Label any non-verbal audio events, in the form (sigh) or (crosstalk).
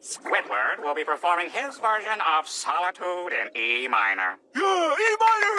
Squidward will be performing his version of Solitude in E minor. Yeah, (gasps) E minor!